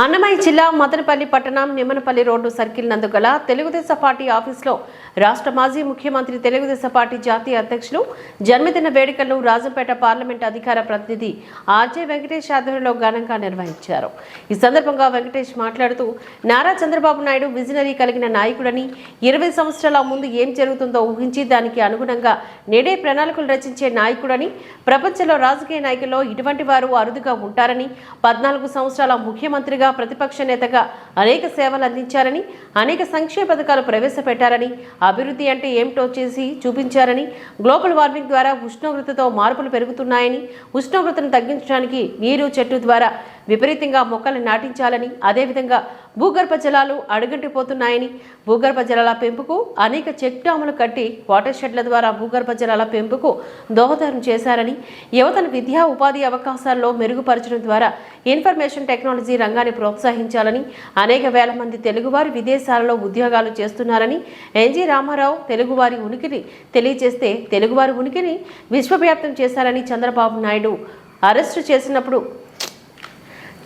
అన్నమయ్య జిల్లా మదనపల్లి పట్టణం Nimmanapalli road circle నందు గల తెలుగుదేశం పార్టీ ఆఫీసులో రాష్ట్ర మాజీ ముఖ్యమంత్రి తెలుగుదేశం పార్టీ జాతీయ అధ్యక్షులు జన్మదిన వేడుకలను రాజంపేట పార్లమెంట్ అధికార ప్రతినిధి ఆర్జే వెంకటేష్ ఆధ్వర్యంలో ఘనంగా నిర్వహించారు. ఈ సందర్భంగా వెంకటేష్ మాట్లాడుతూ నారా చంద్రబాబు నాయుడు విజనరీ కలిగిన నాయకుడని ఇరవై సంవత్సరాల ముందు ఏం జరుగుతుందో ఊహించి దానికి అనుగుణంగా నేడే ప్రణాళికలు రచించే నాయకుడని ప్రపంచంలో రాజకీయ నాయకుల్లో ఇటువంటి వారు అరుదుగా ఉంటారని పద్నాలుగు సంవత్సరాల ముఖ్యమంత్రిగా ప్రతిపక్ష నేతగా అనేక సేవలు అందించారని అనేక సంక్షేమ పథకాలు ప్రవేశపెట్టారని అభివృద్ధి అంటే ఏమిటో చేసి చూపించారని గ్లోబల్ వార్మింగ్ ద్వారా ఉష్ణోగ్రతతో మార్పులు పెరుగుతున్నాయని ఉష్ణోగ్రతను తగ్గించడానికి నీరు చెట్టు ద్వారా విపరీతంగా మొక్కలు నాటించాలని అదేవిధంగా భూగర్భ జలాలు అడుగంటిపోతున్నాయని భూగర్భ జలాల పెంపుకు అనేక చెక్ డ్యాములు కట్టి వాటర్ షెడ్ల ద్వారా భూగర్భ జలాల పెంపుకు దోహదం చేశారని యువతను విద్యా ఉపాధి అవకాశాల్లో మెరుగుపరచడం ద్వారా ఇన్ఫర్మేషన్ టెక్నాలజీ రంగాన్ని ప్రోత్సహించాలని అనేక వేల మంది తెలుగువారు విదేశాలలో ఉద్యోగాలు చేస్తున్నారని ఎన్జీ రామారావు తెలుగువారి ఉనికిని తెలియజేస్తే తెలుగువారి ఉనికిని విశ్వవ్యాప్తం చేశారని చంద్రబాబు నాయుడు అరెస్టు చేసినప్పుడు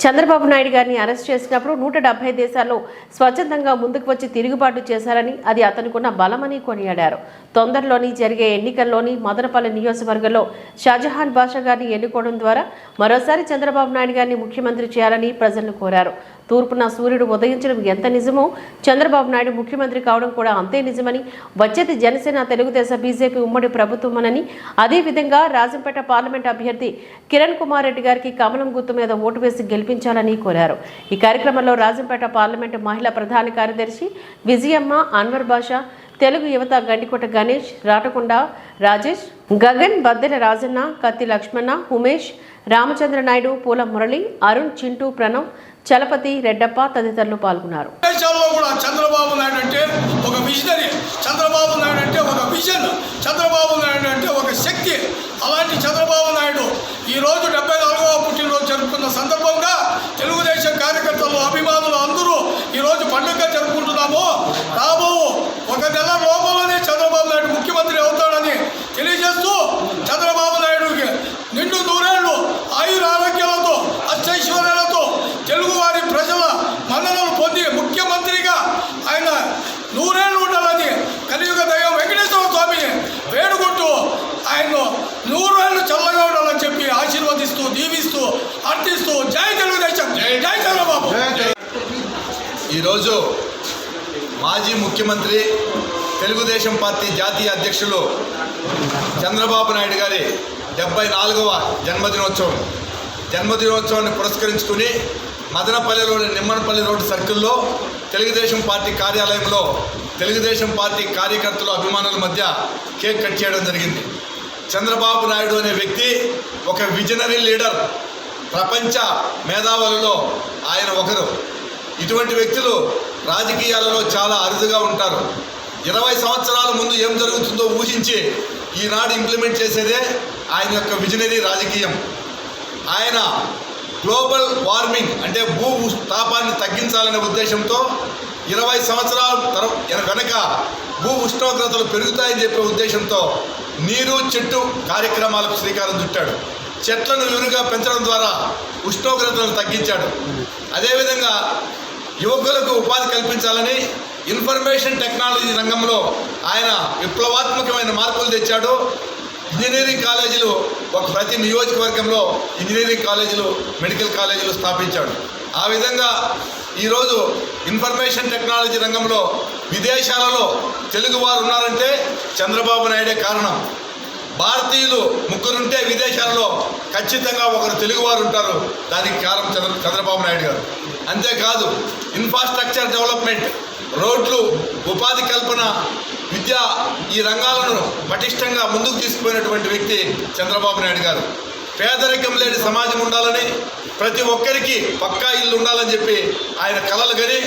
చంద్రబాబు నాయుడు గారిని అరెస్ట్ చేసినప్పుడు నూట డెబ్బై దేశాల్లో స్వచ్ఛందంగా ముందుకు వచ్చి తిరుగుబాటు చేశారని అది అతనుకున్న బలమని కొనియాడారు. తొందరలోని జరిగే ఎన్నికల్లోని మదనపల్లి నియోజకవర్గంలో షాజహాన్ బాషా గారిని ఎన్నుకోవడం ద్వారా మరోసారి చంద్రబాబు నాయుడు గారిని ముఖ్యమంత్రి చేయాలని ప్రజలను కోరారు. తూర్పున సూర్యుడు ఉదయించడం ఎంత నిజమో చంద్రబాబు నాయుడు ముఖ్యమంత్రి కావడం కూడా అంతే నిజమని వచ్చేది జనసేన తెలుగుదేశం బీజేపీ ఉమ్మడి ప్రభుత్వమనని అదేవిధంగా రాజంపేట పార్లమెంట్ అభ్యర్థి కిరణ్ కుమార్ రెడ్డి గారికి కమలం గుర్తు మీద ఓటు వేసి గెలిపించాలని కోరారు. ఈ కార్యక్రమంలో రాజంపేట పార్లమెంటు మహిళా ప్రధాన కార్యదర్శి విజయమ్మ అన్వర్ భాషా తెలుగు యువత గండికోట గణేష్ రాటకొండ రాజేష్ గగన్ బద్దెల రాజన్న కత్తి లక్ష్మణ ఉమేష్ రామచంద్ర నాయుడు పూల మురళి అరుణ్ చింటూ ప్రణవ్ చలపతి రెడ్డప్ప తదితరులు పాల్గొన్నారు. దేశాల్లో కూడా చంద్రబాబు నాయుడు అంటే ఒక విజనరీ. చంద్రబాబు నాయుడు అంటే ఒక విజన్. చంద్రబాబు నాయుడు అంటే ఒక శక్తి. అలాంటి చంద్రబాబు నాయుడు ఈరోజు డెబ్బై నాలుగవ పుట్టినరోజు జరుపుకున్న సందర్భంగా తెలుగుదేశం కార్యకర్తలు అభిమానులు అందరూ ఈరోజు పండుగ జరుపుకుంటున్నాము రాబో ఒక నెల లోపలనే చంద్రబాబు నాయుడు ముఖ్యమంత్రి అవుతాడని తెలియజేస్తూ చంద్రబాబు నాయుడుకి నిండు నూరేళ్ళు ఆయుర ఆరోగ్యాలతో అచ్చైశ్వర్యాలతో తెలుగువారి ప్రజల మన్ననలు పొంది ముఖ్యమంత్రిగా ఆయన నూరేళ్ళు ఉండాలని కలియుగ దైవం వెంకటేశ్వర స్వామిని వేడుకుంటూ ఆయన్ను నూరేళ్ళు చల్లగా ఉండాలని చెప్పి ఆశీర్వదిస్తూ దీవిస్తూ అర్థిస్తూ జై తెలుగుదేశం. జై జై చంద్రబాబు. ఈరోజు మాజీ ముఖ్యమంత్రి తెలుగుదేశం పార్టీ జాతీయ అధ్యక్షులు చంద్రబాబు నాయుడు గారి డెబ్బై నాలుగవ జన్మదినోత్సవం. జన్మదినోత్సవాన్ని పురస్కరించుకుని మదనపల్లిలోని నిమ్మనపల్లి రోడ్డు సర్కిల్లో తెలుగుదేశం పార్టీ కార్యాలయంలో తెలుగుదేశం పార్టీ కార్యకర్తలు అభిమానుల మధ్య కేక్ కట్ చేయడం జరిగింది. చంద్రబాబు నాయుడు అనే వ్యక్తి ఒక విజనరీ లీడర్ ప్రపంచ మేధావులలో ఆయన ఒకరు. ఇటువంటి వ్యక్తులు రాజకీయాలలో చాలా అరుదుగా ఉంటారు. ఇరవై సంవత్సరాల ముందు ఏం జరుగుతుందో ఊహించి ఈనాడు ఇంప్లిమెంట్ చేసేదే ఆయన యొక్క విజనరీ రాజకీయం. ఆయన గ్లోబల్ వార్మింగ్ అంటే భూ తాపాన్ని తగ్గించాలనే ఉద్దేశంతో ఇరవై సంవత్సరాల తర వెనక భూ ఉష్ణోగ్రతలు పెరుగుతాయని చెప్పే ఉద్దేశంతో నీరు చెట్టు కార్యక్రమాలకు శ్రీకారం చుట్టాడు. చెట్లను విరుగా పెంచడం ద్వారా ఉష్ణోగ్రతలను తగ్గించాడు. అదేవిధంగా యువకులకు ఉపాధి కల్పించాలని ఇన్ఫర్మేషన్ టెక్నాలజీ రంగంలో ఆయన విప్లవాత్మకమైన మార్పులు తెచ్చాడు. ఇంజనీరింగ్ కాలేజీలు ఒక ప్రతి నియోజకవర్గంలో ఇంజనీరింగ్ కాలేజీలు మెడికల్ కాలేజీలు స్థాపించాడు. ఆ విధంగా ఈరోజు ఇన్ఫర్మేషన్ టెక్నాలజీ రంగంలో విదేశాలలో తెలుగువారు ఉన్నారంటే చంద్రబాబు నాయుడే కారణం. భారతీయులు ముగ్గురుంటే విదేశాలలో ఖచ్చితంగా ఒకరు తెలుగువారు ఉంటారు. దానికి కారణం చంద్ర చంద్రబాబు నాయుడు గారు. అంతేకాదు ఇన్ఫ్రాస్ట్రక్చర్ డెవలప్మెంట్ రోడ్లు ఉపాధి కల్పన విద్య ఈ రంగాలను పటిష్టంగా ముందుకు తీసుకుపోయినటువంటి వ్యక్తి చంద్రబాబు నాయుడు గారు. పేదరికం లేని సమాజం ఉండాలని ప్రతి ఒక్కరికి పక్కా ఇల్లు ఉండాలని చెప్పి ఆయన కలలు గని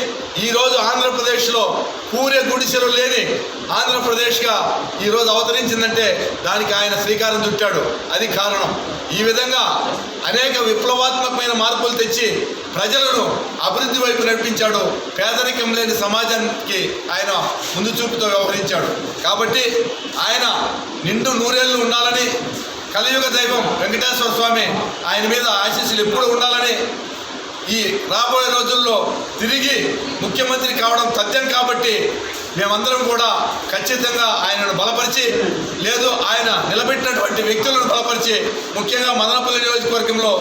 ఈరోజు ఆంధ్రప్రదేశ్లో కూరే గుడిసెలు లేని ఆంధ్రప్రదేశ్గా ఈరోజు అవతరించిందంటే దానికి ఆయన శ్రీకారం చుట్టాడు. అది కారణం. ఈ విధంగా అనేక విప్లవాత్మకమైన మార్పులు తెచ్చి ప్రజలను అభివృద్ధి వైపు నడిపించాడు. పేదరికం లేని సమాజానికి ఆయన ముందు చూపుతో వ్యవహరించాడు. కాబట్టి ఆయన నిండు నూరేళ్ళు ఉండాలని కలియుగ దైవం వెంకటేశ్వర స్వామి ఆయన మీద ఆశీస్సులు ఎప్పుడు ఉండాలని ఈ రాబోయే రోజుల్లో తిరిగి ముఖ్యమంత్రి కావడం తథ్యం కాబట్టి మేమందరం కూడా ఖచ్చితంగా ఆయనను బలపరిచి లేదు ఆయన నిలబెట్టినటువంటి వ్యక్తులను బలపరిచి ముఖ్యంగా మదనపల్లి నియోజకవర్గంలో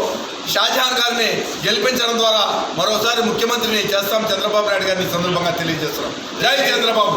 షాజహాన్ గారిని గెలిపించడం ద్వారా మరోసారి ముఖ్యమంత్రిని చేస్తాం చంద్రబాబు నాయుడు గారిని సందర్భంగా తెలియజేస్తున్నాం. జై చంద్రబాబు.